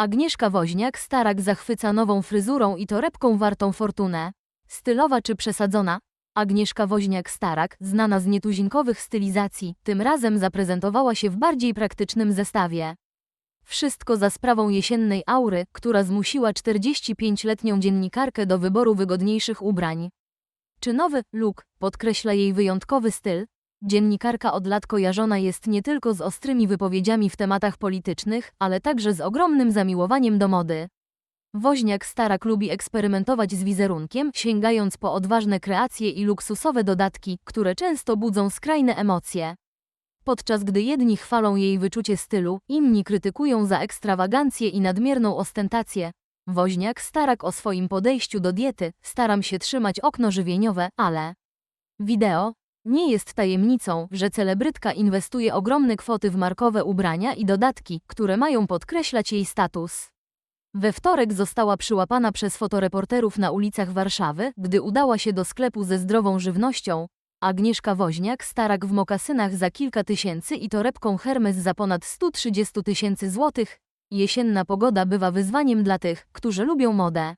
Agnieszka Woźniak-Starak zachwyca nową fryzurą i torebką wartą fortunę. Stylowa czy przesadzona? Agnieszka Woźniak-Starak, znana z nietuzinkowych stylizacji, tym razem zaprezentowała się w bardziej praktycznym zestawie. Wszystko za sprawą jesiennej aury, która zmusiła 45-letnią dziennikarkę do wyboru wygodniejszych ubrań. Czy nowy look podkreśla jej wyjątkowy styl? Dziennikarka od lat kojarzona jest nie tylko z ostrymi wypowiedziami w tematach politycznych, ale także z ogromnym zamiłowaniem do mody. Woźniak Starak lubi eksperymentować z wizerunkiem, sięgając po odważne kreacje i luksusowe dodatki, które często budzą skrajne emocje. Podczas gdy jedni chwalą jej wyczucie stylu, inni krytykują za ekstrawagancję i nadmierną ostentację. Woźniak Starak o swoim podejściu do diety, staram się trzymać okno żywieniowe, ale... Wideo. Nie jest tajemnicą, że celebrytka inwestuje ogromne kwoty w markowe ubrania i dodatki, które mają podkreślać jej status. We wtorek została przyłapana przez fotoreporterów na ulicach Warszawy, gdy udała się do sklepu ze zdrową żywnością. Agnieszka Woźniak, starak w mokasynach za kilka tysięcy i torebką Hermes za ponad 130 tysięcy złotych. Jesienna pogoda bywa wyzwaniem dla tych, którzy lubią modę.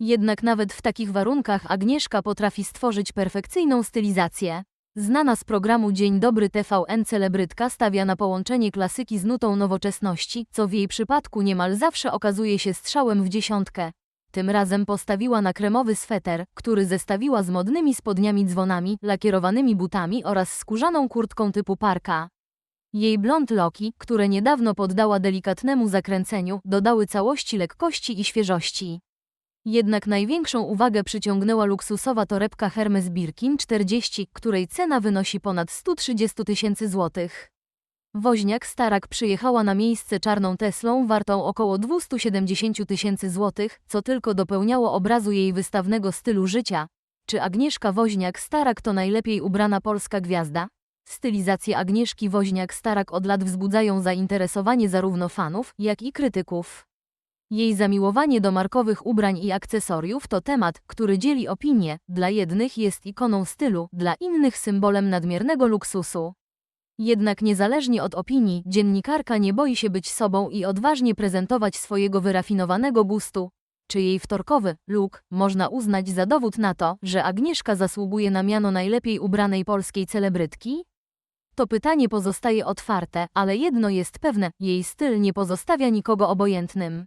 Jednak nawet w takich warunkach Agnieszka potrafi stworzyć perfekcyjną stylizację. Znana z programu Dzień Dobry TVN celebrytka stawia na połączenie klasyki z nutą nowoczesności, co w jej przypadku niemal zawsze okazuje się strzałem w dziesiątkę. Tym razem postawiła na kremowy sweter, który zestawiła z modnymi spodniami dzwonami, lakierowanymi butami oraz skórzaną kurtką typu parka. Jej blond loki, które niedawno poddała delikatnemu zakręceniu, dodały całości lekkości i świeżości. Jednak największą uwagę przyciągnęła luksusowa torebka Hermes Birkin 40, której cena wynosi ponad 130 tysięcy złotych. Woźniak Starak przyjechała na miejsce czarną Teslą wartą około 270 tysięcy złotych, co tylko dopełniało obrazu jej wystawnego stylu życia. Czy Agnieszka Woźniak Starak to najlepiej ubrana polska gwiazda? Stylizacje Agnieszki Woźniak Starak od lat wzbudzają zainteresowanie zarówno fanów, jak i krytyków. Jej zamiłowanie do markowych ubrań i akcesoriów to temat, który dzieli opinie, dla jednych jest ikoną stylu, dla innych symbolem nadmiernego luksusu. Jednak niezależnie od opinii, dziennikarka nie boi się być sobą i odważnie prezentować swojego wyrafinowanego gustu. Czy jej wtorkowy look można uznać za dowód na to, że Agnieszka zasługuje na miano najlepiej ubranej polskiej celebrytki? To pytanie pozostaje otwarte, ale jedno jest pewne, jej styl nie pozostawia nikogo obojętnym.